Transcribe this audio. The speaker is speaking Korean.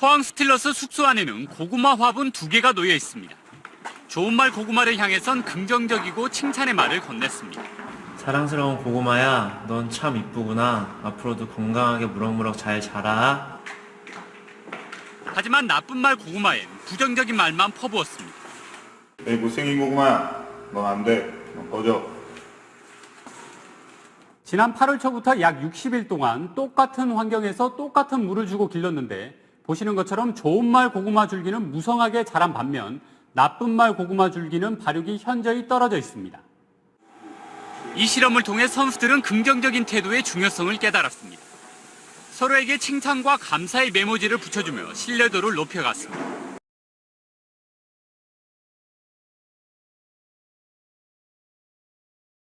포항 스틸러스 숙소 안에는 고구마 화분 두 개가 놓여 있습니다. 좋은 말 고구마를 향해선 긍정적이고 칭찬의 말을 건넸습니다. 사랑스러운 고구마야, 넌 참 이쁘구나. 앞으로도 건강하게 무럭무럭 잘 자라. 하지만 나쁜 말 고구마엔 부정적인 말만 퍼부었습니다. 에이 못생긴 고구마야 넌 안 돼. 넌 꺼져. 지난 8월 초부터 약 60일 동안 똑같은 환경에서 똑같은 물을 주고 길렀는데 보시는 것처럼 좋은 말 고구마 줄기는 무성하게 자란 반면 나쁜 말 고구마 줄기는 발육이 현저히 떨어져 있습니다. 이 실험을 통해 선수들은 긍정적인 태도의 중요성을 깨달았습니다. 서로에게 칭찬과 감사의 메모지를 붙여주며 신뢰도를 높여갔습니다.